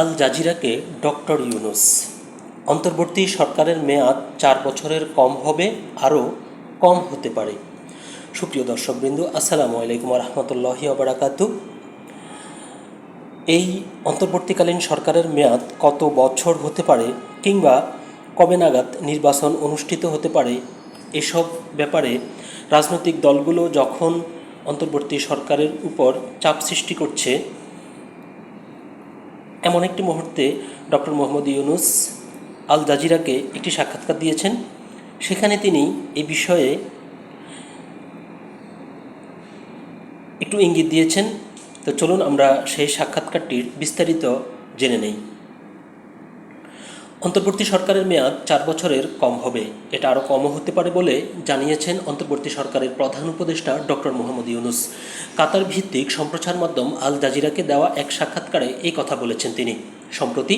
আল জাজিরাকে doctor Yunus. অন্তর্বর্তী সরকারের মেয়াদ চার বছরের কম হবে, আরও কম হতে পারে। সুপ্রিয় দর্শকবৃন্দু, আসসালামু আলাইকুম রহমতুল্লাহি আবরাকাতু এই অন্তর্বর্তীকালীন সরকারের মেয়াদ কত বছর হতে পারে কিংবা কবে নাগাদ নির্বাচন অনুষ্ঠিত হতে পারে, এসব ব্যাপারে রাজনৈতিক দলগুলো যখন অন্তর্বর্তী সরকারের উপর চাপ সৃষ্টি করছে এমন একটি মুহূর্তে ডক্টর মোহাম্মদ ইউনুস আল জাজিরাকে একটি সাক্ষাৎকার দিয়েছেন। সেখানে তিনি এই বিষয়ে একটু ইঙ্গিত দিয়েছেন। তো চলুন আমরা সেই সাক্ষাৎকারটির বিস্তারিত জেনে নেই। অন্তর্বর্তী সরকারের মেয়াদ চার বছরের কম হবে। এটা আরও কমও হতে পারে বলে জানিয়েছেন অন্তর্বর্তী সরকারের প্রধান উপদেষ্টা ডক্টর মোহাম্মদ ইউনুস। কাতার ভিত্তিক সম্প্রচার মাধ্যম আল জাজিরাকে দেওয়া এক সাক্ষাৎকারে এই কথা বলেছেন তিনি। সম্প্রতি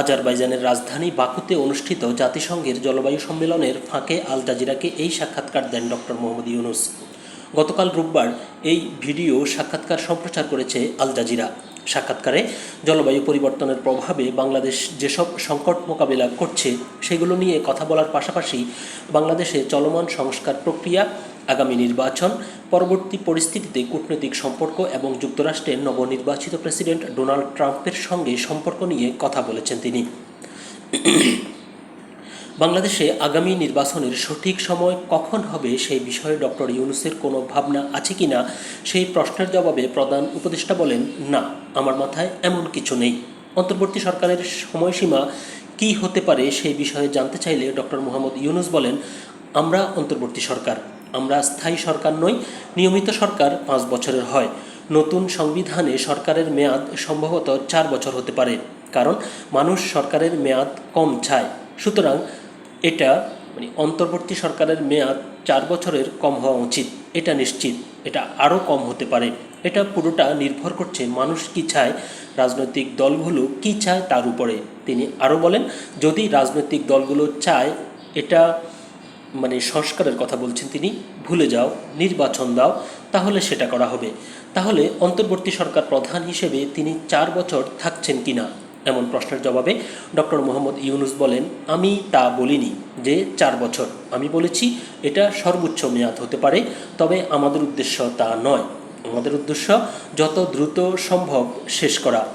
আজারবাইজানের রাজধানী বাকুতে অনুষ্ঠিত জাতিসংঘের জলবায়ু সম্মেলনের ফাঁকে আল জাজিরাকে এই সাক্ষাৎকার দেন ডক্টর মোহাম্মদ ইউনুস। গতকাল রোববার এই ভিডিও সাক্ষাৎকার সম্প্রচার করেছে আল জাজিরা। সাক্ষাৎকারে জলবায়ু পরিবর্তনের প্রভাবে বাংলাদেশ যেসব সংকট মোকাবিলা করছে, সেগুলো নিয়ে কথা বলার পাশাপাশি বাংলাদেশে চলমান সংস্কার প্রক্রিয়া, আগামী নির্বাচন, পরবর্তী পরিস্থিতিতে কূটনৈতিক সম্পর্ক এবং যুক্তরাষ্ট্রের নবনির্বাচিত প্রেসিডেন্ট ডোনাল্ড ট্রাম্পের সঙ্গে সম্পর্ক নিয়ে কথা বলেছেন তিনি। বাংলাদেশে আগামী নির্বাচনের সঠিক সময় কখন হবে সেই বিষয়ে ডক্টর ইউনুসের কোনো ভাবনা আছে কি না, সেই প্রশ্নের জবাবে প্রধান উপদেষ্টা বলেন, না, আমার মাথায় এমন কিছু নেই। অন্তর্বর্তী সরকারের সময়সীমা কি হতে পারে সেই বিষয়ে জানতে চাইলে ডক্টর মোহাম্মদ ইউনুস বলেন, আমরা অন্তর্বর্তী সরকার, আমরা স্থায়ী সরকার নই, নিয়মিত সরকার পাঁচ বছরের হয়। নতুন সংবিধানে সরকারের মেয়াদ সম্ভবত চার বছর হতে পারে, কারণ মানুষ সরকারের মেয়াদ কম চায়। সুতরাং এটা মানে অন্তর্বর্তী সরকারের মেয়াদ চার বছরের কম হওয়া উচিত, এটা নিশ্চিত, এটা আরও কম হতে পারে। এটা পুরোটা নির্ভর করছে মানুষ কি চায়, রাজনৈতিক দলগুলো কি চায় তার উপরে। তিনি আরও বলেন, যদি রাজনৈতিক দলগুলো চায়, এটা মানে সংস্কারের কথা বলছেন তিনি, ভুলে যাও, নির্বাচন দাও, তাহলে সেটা করা হবে। তাহলে অন্তর্বর্তী সরকার প্রধান হিসেবে তিনি চার বছর থাকছেন কিনা? এমন প্রশ্নের জবাবে ডক্টর মোহাম্মদ ইউনুস বলেন, আমি তা বলিনি যে চার বছর। আমি বলেছি, এটা সর্বোচ্চ মেয়াদ হতে পারে, তবে আমাদের উদ্দেশ্য তা নয়। আমাদের উদ্দেশ্য, যত দ্রুত সম্ভব শেষ করা।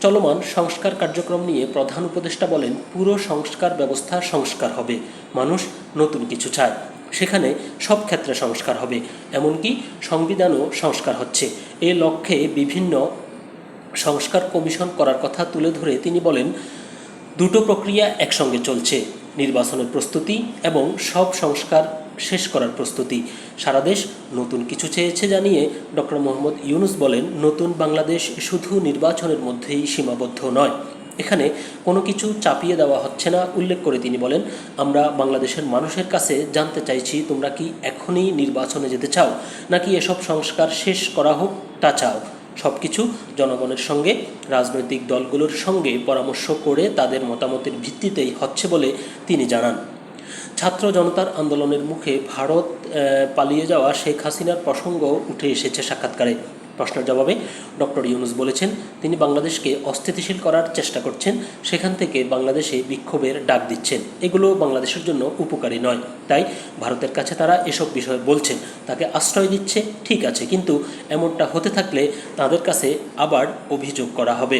চলমান সংস্কার কার্যক্রম নিয়ে প্রধান উপদেষ্টা বলেন, পুরো সংস্কার ব্যবস্থা সংস্কার হবে। মানুষ নতুন কিছু চায়। সেখানে সব ক্ষেত্রে সংস্কার হবে। এমনকি সংবিধানও সংস্কার হচ্ছে। এ লক্ষ্যে বিভিন্ন সংস্কার কমিশন করার কথা তুলে ধরে তিনি বলেন, দুটো প্রক্রিয়া একসঙ্গে চলছে, নির্বাচনের প্রস্তুতি এবং সব সংস্কার শেষ করার প্রস্তুতি। সারা দেশ নতুন কিছু চেয়েছে জানিয়ে ডক্টর মোহাম্মদ ইউনুস বলেন, নতুন বাংলাদেশ শুধু নির্বাচনের মধ্যেই সীমাবদ্ধ নয়। এখানে কোনো কিছু চাপিয়ে দেওয়া হচ্ছে না, উল্লেখ করে তিনি বলেন, আমরা বাংলাদেশের মানুষের কাছে জানতে চাইছি, তোমরা কি এখনই নির্বাচনে যেতে চাও? নাকি এসব সংস্কার শেষ করা হোক, তা চাও? সব কিছু জনগণের সঙ্গে, রাজনৈতিক দলগুলোর সঙ্গে পরামর্শ করে তাদের মতামতের ভিত্তিতেই হচ্ছে বলে তিনি জানান। ছাত্র জনতার আন্দোলনের মুখে ভারত পালিয়ে যাওয়া শেখ হাসিনার প্রসঙ্গ উঠে এসেছে সাক্ষাৎকারে। প্রশ্নের জবাবে ডক্টর ইউনুস বলেছেন, তিনি বাংলাদেশকে অস্থিতিশীল করার চেষ্টা করছেন, সেখান থেকে বাংলাদেশে বিক্ষোভের ডাক দিচ্ছেন। এগুলো বাংলাদেশের জন্য উপকারী নয়। তাই ভারতের কাছে তারা এসব বিষয় বলছেন, তাকে আশ্রয় দিচ্ছে, ঠিক আছে, কিন্তু এমনটা হতে থাকলে তাদের কাছে আবার অভিযোগ করা হবে।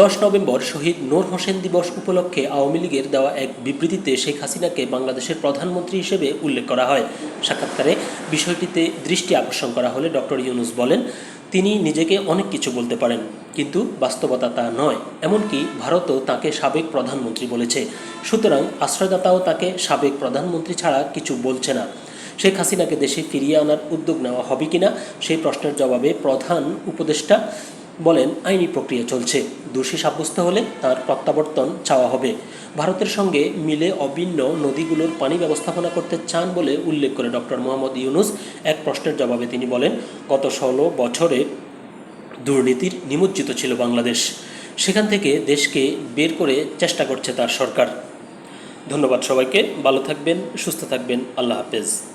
দশ নভেম্বর শহীদ নূর হোসেন দিবস উপলক্ষে আওয়ামী লীগের দেওয়া এক বিবৃতিতে শেখ হাসিনাকে বাংলাদেশের প্রধানমন্ত্রী হিসেবে উল্লেখ করা হয়। সাক্ষাৎকারে বিষয়টিতে দৃষ্টি আকর্ষণ করা হলে ডক্টর ইউনুস বলেন, তিনি নিজেকে অনেক কিছু বলতে পারেন, কিন্তু বাস্তবতা তা নয়। এমনকি ভারতও তাকে সাবেক প্রধানমন্ত্রী বলেছে। সুতরাং আশ্রয়দাতাও তাকে সাবেক প্রধানমন্ত্রী ছাড়া কিছু বলছে না। শেখ হাসিনাকে দেশে ফিরিয়ে আনার উদ্যোগ নেওয়া হবে কিনা, সেই প্রশ্নের জবাবে প্রধান উপদেষ্টা বলেন, আইনি প্রক্রিয়া চলছে। দোষী সাব্যস্ত হলে তার প্রত্যাবর্তন চাওয়া হবে। ভারতের সঙ্গে মিলে অভিন্ন নদীগুলোর পানি ব্যবস্থাপনা করতে চান বলে উল্লেখ করে ডক্টর মোহাম্মদ ইউনুস এক প্রশ্নের জবাবে তিনি বলেন, গত ষোলো বছরে দুর্নীতির নিমজ্জিত ছিল বাংলাদেশ। সেখান থেকে দেশকে বের করে চেষ্টা করছে তার সরকার। ধন্যবাদ সবাইকে। ভালো থাকবেন, সুস্থ থাকবেন। আল্লাহ হাফেজ।